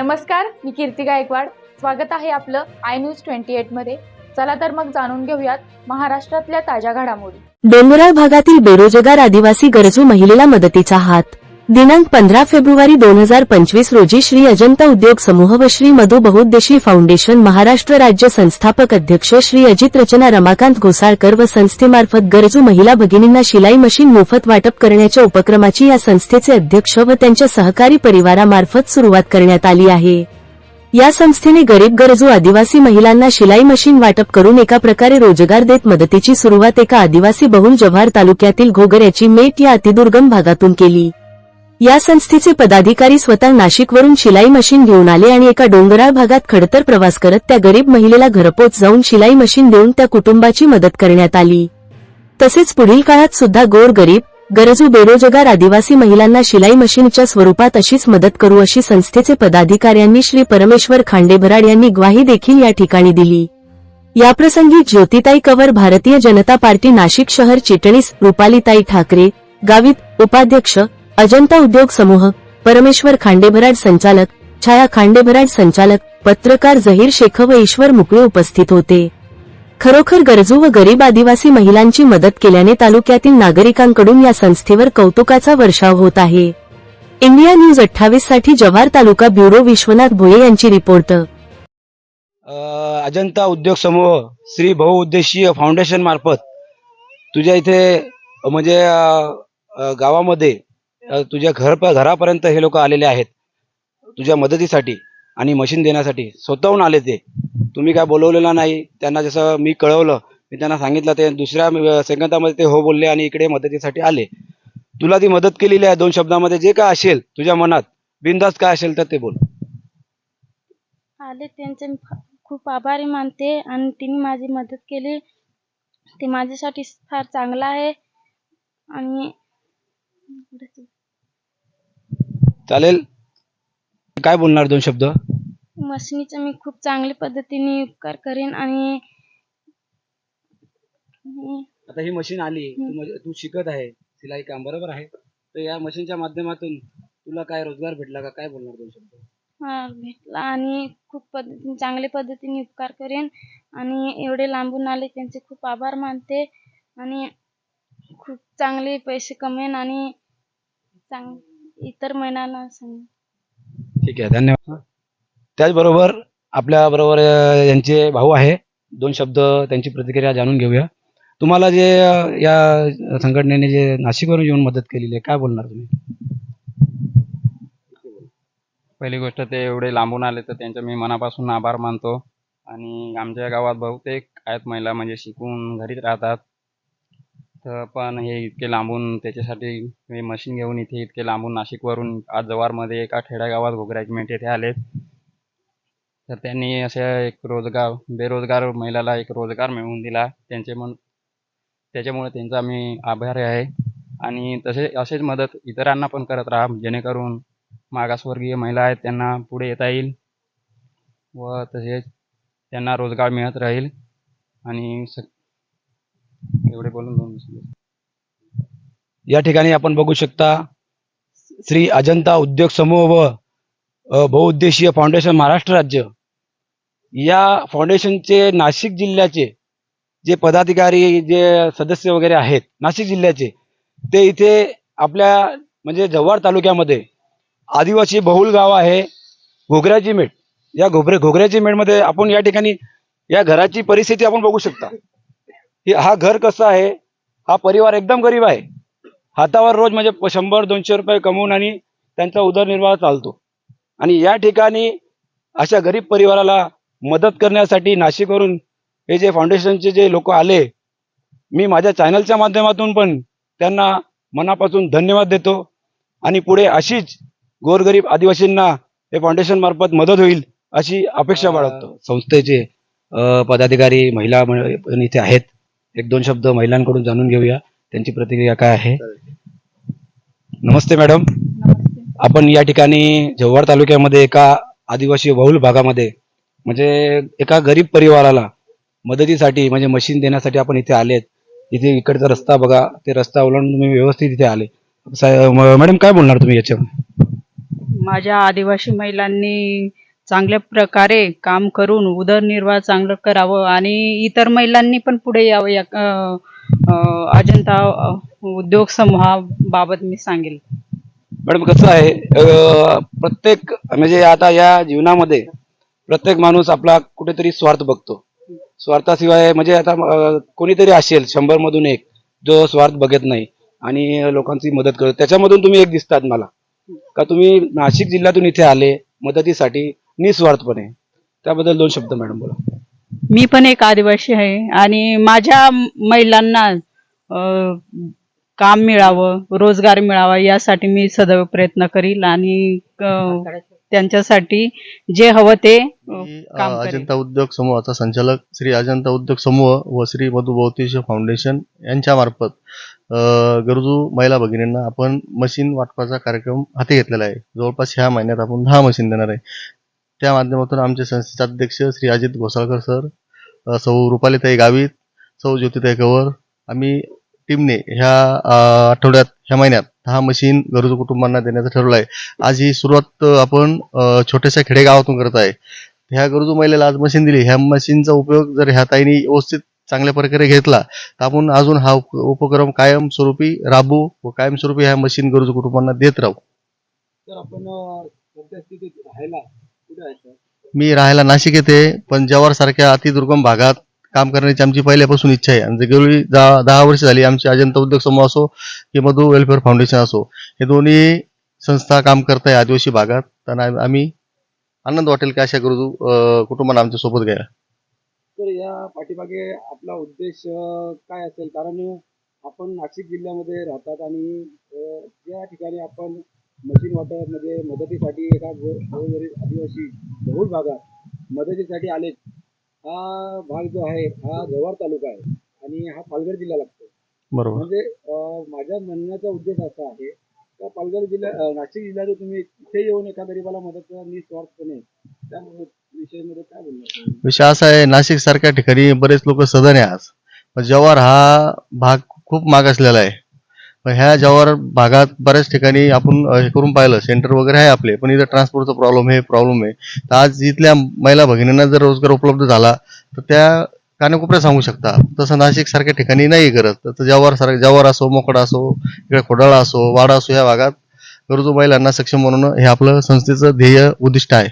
नमस्कार मी कीर्ती गायकवाड. स्वागत आहे आपलं आय न्यूज ट्वेंटी एटमध्ये. चला तर मग जाणून घेऊयात महाराष्ट्रातल्या ताज्या घडामोडी. डोंगराळ भागातील बेरोजगार आदिवासी गरजू महिलेला मदतीचा हात. दिनांक पंधरा फेब्रुवारी दोन हजार पंचवीस रोजी श्री अजंता उद्योग समूह व श्री मधु बहुद्देशी फाउंडेशन महाराष्ट्र राज्य संस्थापक अध्यक्ष श्री अजित रचना रमाकांत घोसाळकर व संस्थेमार्फत गरजू महिला भगिनींना शिलाई मशीन मोफत वाटप करण्याच्या उपक्रमाची या संस्थेचे अध्यक्ष व त्यांच्या सहकारी परिवारामार्फत सुरुवात करण्यात आली आहे. या संस्थेने गरीब गरजू आदिवासी महिलांना शिलाई मशीन वाटप करून एका प्रकारे रोजगार देत मदतीची सुरुवात एका आदिवासी बहुल जव्हार तालुक्यातील घोगऱ्याची मेट या अतिदुर्गम भागातून केली. या संस्थेचे पदाधिकारी स्वतः नाशिकवरून शिलाई मशीन घेऊन आले आणि एका डोंगराळ भागात खडतर प्रवास करत त्या गरीब महिलेला घरपोच जाऊन शिलाई मशीन देऊन त्या कुटुंबाची मदत करण्यात आली. तसेच पुढील काळात सुद्धा गोर गरीब गरजू बेरोजगार आदिवासी महिलांना शिलाई मशीनच्या स्वरूपात अशीच मदत करू अशी संस्थेचे पदाधिकाऱ्यांनी श्री परमेश्वर खांडेभराड यांनी ग्वाही देखील या ठिकाणी दिली. याप्रसंगी ज्योतिताई कवर भारतीय जनता पार्टी नाशिक शहर चिटणीस रुपालीताई ठाकरे गावित उपाध्यक्ष अजंता उद्योग समूह परमेश्वर खांडेभराड संचालक छाया खांडेभराड संचालक पत्रकार जहीर शेख व ईश्वर मुकळे उपस्थित होते. खरोखर गरजू व गरीब आदिवासी महिलांची मदत केल्याने तालुक्यातील नागरिकांकडून या संस्थेवर कौतुकाचा वर्षाव होत आहे. इंडिया न्यूज अठ्ठावीससाठी जव्हार तालुका ब्युरो विश्वनाथ भोये यांची रिपोर्ट. अजंता उद्योग समूह श्री बहुउद्देशीय फाउंडेशन मार्फत तुझ्या इथे म्हणजे गावामध्ये तुझ्या घर घरापर्यंत हे लोक आलेले आहेत. तुझ्या मदतीसाठी आणि मशीन देण्यासाठी. स्वतःहून आले ते. तुम्ही काय बोलवलेलं नाही. त्यांना जसं मी कळवलं मी त्यांना सांगितलं ते दुसऱ्या संगतामध्ये सेकंदामध्ये ते हो बोलले आणि इकडे मदतीसाठी आले. तुला ती मदत केलेली आहे दोन शब्दामध्ये. जे काय असेल तुझ्या मनात बिंदास काय असेल तर ते बोल. आले त्यांचे. खूप आभारी मानते आणि तिने माझी मदत केली. ते माझ्यासाठी फार चांगलं आहे. आणि चालेल? काय बोलणार दोन शब्द? मशिनीचा मी खूप चांगल्या पद्धतीने उपकार करेन आणि आता ही मशीन आली तू. म्हणजे- शिकत आहे सिलाई काम बरोबर आहे. तर या मशीनच्या माध्यमातून तुला काय रोजगार भेटला का? काय बोलणार दोन शब्द? हा, भेटला आणि खूप पद्धतीने चांगल्या पद्धतीने उपकार करेन. आणि एवढे लांबून आले त्यांचे खूप आभार मानते. आणि खूप चांगले पैसे कमेन आणि चांग इतर महिलांना सांग ठीक आहे धन्यवाद. त्याचबरोबर आपल्या बरोबर यांचे भाऊ आहे. दोन शब्द त्यांची प्रतिक्रिया जाणून घेऊया. तुम्हाला जे अ, या संघटनेने जे नाशिकवरून येऊन मदत केलेली आहे काय बोलणार तुम्ही? पहिली गोष्ट ते एवढे लांबून आले तर त्यांचा मी मनापासून आभार मानतो. आणि आमच्या गावात बहुतेक आहेत महिला म्हणजे शिकून घरीच राहतात. तर पण हे इतके लांबून त्याच्यासाठी मी मशीन घेऊन इथे इतके लांबून नाशिकवरून आज जव्हारमध्ये एका खेड्यागावात घोगराजमेंट येथे आले तर त्यांनी असे एक रोजगार बेरोजगार महिलाला एक रोजगार मिळवून दिला. त्यांचे मन त्याच्यामुळे त्यांचा मी आभारी आहे. आणि तसे असेच मदत इतरांना पण करत राहा जेणेकरून मागासवर्गीय महिला आहेत त्यांना पुढे येता येईल व तसेच त्यांना रोजगार मिळत राहील. आणि स एवढे बोलून दोन या ठिकाणी आपण बघू शकता श्री अजंता उद्योग समूह व बहुउद्देशीय फाउंडेशन महाराष्ट्र राज्य. या फाउंडेशनचे नाशिक जिल्ह्याचे जे पदाधिकारी जे सदस्य वगैरे आहेत नाशिक जिल्ह्याचे ते इथे आपल्या म्हणजे जव्हार तालुक्यामध्ये आदिवासी बहुल गाव आहे घोगऱ्याची मेट. या घोगरे घोगऱ्याची मेटमध्ये आपण या ठिकाणी या घराची परिस्थिती आपण बघू शकता. की हा घर कसं आहे? हा परिवार एकदम गरीब आहे. हातावर रोज म्हणजे प- शंभर दोनशे रुपये कमवून आणि त्यांचा उदरनिर्वाह चालतो. आणि या ठिकाणी अशा गरीब परिवाराला मदत करण्यासाठी नाशिकवरून हे जे फाउंडेशनचे जे लोक आले मी माझ्या चॅनलच्या माध्यमातून पण त्यांना मनापासून धन्यवाद देतो. आणि पुढे अशीच गोरगरीब आदिवासींना हे फाउंडेशन मार्फत मदत होईल अशी अपेक्षा बाळगतो. संस्थेचे पदाधिकारी महिला म- पण इथे आहेत. एक दोन शब्द महिलांकडून जाणून घेऊया. त्यांची प्रतिक्रिया काय आहे? नमस्ते मॅडम. आपण या ठिकाणी जव्हार तालुक्यामध्ये एका आदिवासी बहुल भागामध्ये म्हणजे एका गरीब परिवाराला मदतीसाठी म्हणजे मशीन देण्यासाठी आपण इथे आलेत. इथे इकडचा रस्ता बघा. ते रस्ता ओलांडून तुम्ही व्यवस्थित इथे आले. मॅडम काय बोलणार तुम्ही याच्यावर? माझ्या आदिवासी महिलांनी चांगल्या प्रकारे काम करून उदरनिर्वाह चांगलं करावं आणि इतर महिलांनी पण पुढे यावं या अजंता उद्योग समूहाबाबत मी सांगेल. मॅडम कसं आहे प्रत्येक म्हणजे आता या जीवनामध्ये प्रत्येक माणूस आपला कुठेतरी स्वार्थ बघतो. स्वार्थाशिवाय म्हणजे आता कोणीतरी असेल शंभर मधून एक जो स्वार्थ बघत नाही आणि लोकांची मदत करतो त्याच्यामधून तुम्ही एक दिसतात मला. का तुम्ही नाशिक जिल्ह्यातून इथे आले मदतीसाठी निस्वार्थपणे. त्याबद्दल दोन शब्द मॅडम बोला. मी पण एक आदिवासी आहे आणि माझ्या महिलांना अं, काम मिळावं रोजगार मिळावा यासाठी मी सदैव प्रयत्न करील आणि अं, त्यांच्यासाठी जे हवं ते अं, मी, अ, काम करेल. अजंता उद्योग समूहाचा संचालक श्री अजंता उद्योग समूह व श्री मधु बहुतेश फाउंडेशन यांच्या मार्फत अ, गरजू महिला भगिनींना आपण मशीन वाटपाचा कार्यक्रम हाती घेतलेला आहे. जवळपास ह्या महिन्यात आपण दहा मशीन देणार आहे. त्या माध्यमातून आमचे संस्थेचे अध्यक्ष श्री अजित घोसाळकर सर सौ रुपालीताई गावित सौ ज्योतिताई कवर आम्ही टीमने ह्या आठवड्यात ह्या महिन्यात दहा मशीन गरजू कुटुंबांना देण्याचं ठरवलं आहे आज ही सुरुवात आपण छोट्याशा खेडेगावातून करत आहे. ह्या गरजू महिलेला आज मशीन दिली. ह्या मशीनचा उपयोग जर ह्या ताईने व्यवस्थित चांगल्या प्रकारे घेतला तर आपण अजून हा उपक्रम कायमस्वरूपी राबू व कायमस्वरूपी ह्या मशीन गरजू कुटुंबांना देत राहू. तर आपण मी राहायला नाशिक येथे पण जव्हार सारख्या अतिदुर्गम भागात काम करण्याची आमची पहिल्यापासून इच्छा आहे. आणि गेली दहा दहा वर्ष झाली आमची अजंता उद्योग समूह असो की मधु वेलफेअर फाउंडेशन असो हे दोन्ही संस्था काम करत आहे आदिवासी भागात. तर आम्ही आनंद वाटेल की अशा करू कुटुंबाला आमच्यासोबत घ्यायला. तर या पाठीमागे आपला उद्देश काय असेल? कारण आपण नाशिक जिल्ह्यामध्ये राहतात आणि ज्या ठिकाणी आपण मशीन वाटप म्हणजे मदतीसाठी एका गोरगरीब आदिवासी बहुल भागात मदतीसाठी आले. हा भाग जो आहे हा जव्हार तालुका आहे आणि हा पालघर जिल्हा लागतो. बरोबर. म्हणजे माझ्या म्हणण्याचा उद्देश असा आहे का पालघर जिल्हा नाशिक जिल्ह्यात तुम्ही इथे येऊन एका गरीबाला मदत करा निस्वार्थपणे त्या विषयामध्ये काय बोलणार? विषय असा आहे नाशिक सारख्या ठिकाणी बरेच लोक सदन आहे आज. जव्हार हा भाग खूप मागासलेला आहे. ह्या जव्हार भागात बऱ्याच ठिकाणी आपण हे करून पाहिलं सेंटर वगैरे आहे आपले पण इथं ट्रान्सपोर्टचा प्रॉब्लेम आहे प्रॉब्लेम आहे. तर आज इथल्या महिला भगिनींना जर रोजगार उपलब्ध झाला तर त्या कानेकोपऱ्या सांगू शकता. तसं नाशिक सारख्या ठिकाणी नाही करत. तर जव्हार सारखं जव्हार असो मोकडा असो इकडे खोडाळा असो वाडा असो या भागात गरजू महिलांना सक्षम बनवणं हे आपलं संस्थेचं ध्येय उद्दिष्ट आहे.